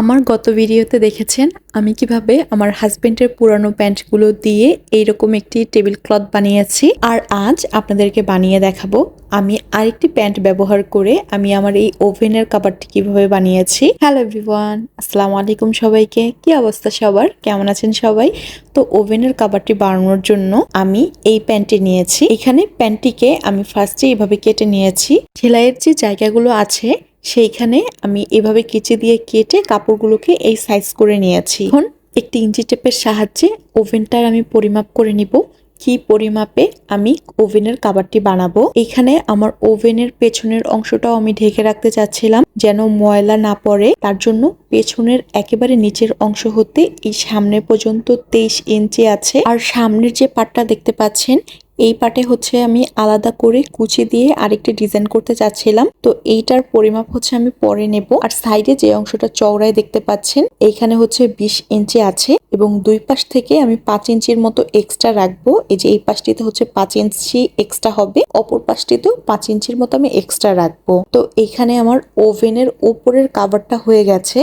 আমার গত ভিডিওতে দেখেছেন আমি কীভাবে আমার হাজবেন্ডের পুরানো প্যান্টগুলো দিয়ে এইরকম একটি টেবিল ক্লথ বানিয়েছি। আর আজ আপনাদেরকে বানিয়ে দেখাবো। আমি আরেকটি প্যান্ট ব্যবহার করে আমি আমার এই ওভেনের কাবারটি কীভাবে বানিয়েছি। হ্যালো এভরিওয়ান, আসসালামু আলাইকুম সবাইকে। কি অবস্থা সবার? কেমন আছেন সবাই? তো ওভেনের কাবারটি বানানোর জন্য আমি এই প্যান্টটি নিয়েছি। এখানে প্যান্টটিকে আমি ফার্স্টে এইভাবে কেটে নিয়েছি। সেলাইয়ের যে জায়গাগুলো আছে সেইখানে আমি এভাবে কেচে দিয়ে কেটে কাপড়গুলোকে এই সাইজ করে নিয়েছি। এখন একটি ইঞ্চি টেপের সাহায্যে ওভেনটার আমি পরিমাপ করে নিব। কি পরিমাপে আমি ওভেনের কাবারটি বানাবো। এখানে আমার ওভেনের পেছনের অংশটাও আমি ঢেকে রাখতে চাচ্ছিলাম যেন ময়লা না পড়ে। তার জন্য পেছনের একেবারে নিচের অংশ হতে এই সামনে পর্যন্ত তেইশ ইঞ্চি আছে। আর সামনের যে পাটটা দেখতে পাচ্ছেন এই পাটে হচ্ছে আমি আলাদা করে কুচি দিয়ে আরেকটি ডিজাইন করতে চাচ্ছিলাম। তো এইটার পরিমাপ হচ্ছে আমি পরে নেব। আর সাইডে যে অংশটা চওড়ায় দেখতে পাচ্ছেন, এইখানে হচ্ছে বিশ ইঞ্চি আছে এবং দুই পাশ থেকে আমি পাঁচ ইঞ্চির মতো এক্সট্রা রাখব। এই যে এই পাশটিতে হচ্ছে পাঁচ ইঞ্চি এক্সট্রা হবে, অপর পাশটিতেও পাঁচ ইঞ্চির মতো আমি এক্সট্রা রাখব। তো এখানে আমার ওভেনের উপরের কাভারটা হয়ে গেছে।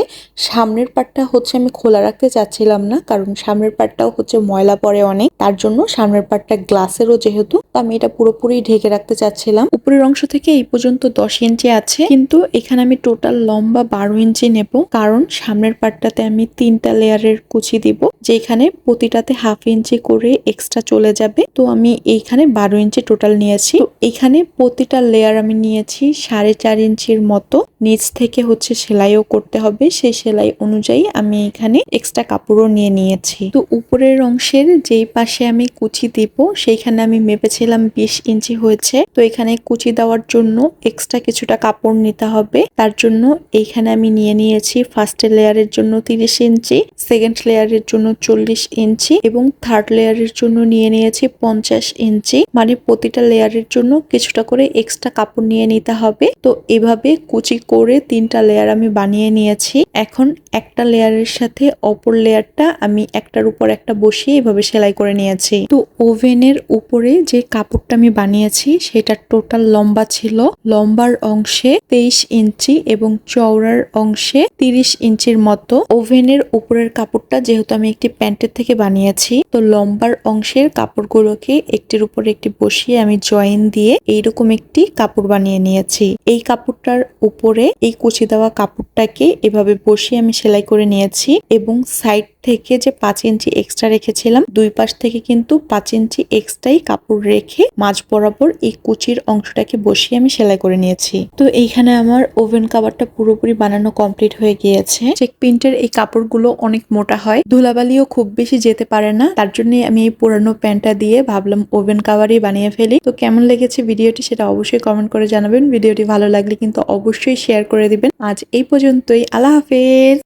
সামনের পাটটা হচ্ছে আমি খোলা রাখতে চাচ্ছিলাম না, কারণ সামনের পাটটাও হচ্ছে ময়লা পড়ে অনেক। তার জন্য সামনের পাটটা গ্লাসেরও যেহেতু আমি এটা পুরোপুরি ঢেকে রাখতে চাচ্ছিলাম। উপরের অংশ থেকে এই পর্যন্ত দশ ইঞ্চি আছে, কিন্তু এখানে আমি টোটাল লম্বা বারো ইঞ্চি নেব, কারণ সামনের পাটটাতে আমি তিনটা লেয়ারের কুচি দিব, যেখানে প্রতিটাতে হাফ ইঞ্চি করে এক্সট্রা চলে যাবে। তো আমি এইখানে বারো ইঞ্চি টোটাল নিয়েছি। এখানে প্রতিটা লেয়ার আমি নিয়েছি সাড়ে চার ইঞ্চির মতো। নিচ থেকে হচ্ছে সেলাইও করতে হবে, সেই সেলাই অনুযায়ী আমি এখানে এক্সট্রা কাপড়ও নিয়ে নিয়েছি। তো উপরের অংশের যেই পাশে আমি কুচি দিব, সেইখানে আমি মেপেছিলাম বিশ ইঞ্চি হয়েছে। তো এখানে কুচি দেওয়ার জন্য এক্সট্রা কিছুটা কাপড় নিতে হবে। তার জন্য এইখানে আমি নিয়ে নিয়েছি ফার্স্ট লেয়ারের জন্য তিরিশ ইঞ্চি সেকেন্ড লেয়ারের জন্য চল্লিশ ইঞ্চি এবং থার্ড লেয়ারের জন্য নিয়ে নিয়েছি পঞ্চাশ ইঞ্চি। মানে প্রতিটা লেয়ারের জন্য কিছুটা করে এক্সট্রা কাপড় নিয়ে নিতে হবে। তো এভাবে কুচি করে তিনটা লেয়ার আমি বানিয়ে নিয়েছি। এখন একটা লেয়ারের সাথে অপর লেয়ারটা আমি একটার উপর একটা বসিয়ে এভাবে সেলাই করে নিয়েছি। তো ওভেনের উপরে যে কাপড়টা আমি বানিয়েছি, সেটা টোটাল লম্বা ছিল। লম্বার অংশে তেইশ ইঞ্চি এবং চওড়ার অংশে তিরিশ ইঞ্চির মতো। ওভেনের উপরের কাপড়টা যেহেতু আমি একটি প্যান্টের থেকে বানিয়েছি, তো লম্বার অংশের কাপড়গুলোকে একটির উপর একটি বসিয়ে আমি জয়েন দিয়ে এইরকম একটি কাপড় বানিয়ে নিয়েছি। এই কাপড়টার উপরে এই কুচি দেওয়া কাপড়টাকে এভাবে বসিয়ে আমি সেলাই করে নিয়েছি এবং সাইড থেকে যে পাঁচ ইঞ্চি এক্সট্রা রেখেছিলাম, দুই পাশ থেকে কিন্তু পাঁচ ইঞ্চি এক্সট্রাই কাপড় রেখে মাঝ বরাবর এই কুচির অংশটাকে বসিয়ে আমি সেলাই করে নিয়েছি। তো এইখানে আমার ওভেন কাভারটা পুরোপুরি বানানো কমপ্লিট হয়ে গিয়েছে। চেক প্রিন্টের এই কাপড়গুলো অনেক মোটা হয়, ধুলাবালিও খুব বেশি যেতে পারে না। তার জন্য আমি এই পুরানো প্যান্টটা দিয়ে ভাবলাম ওভেন কাভারই বানিয়ে ফেলি। তো কেমন লেগেছে ভিডিওটি সেটা অবশ্যই কমেন্ট করে জানাবেন। ভিডিওটি ভালো লাগলে কিন্তু অবশ্যই শেয়ার করে দিবেন। আজ এই পর্যন্তই। আল্লাহ হাফেজ!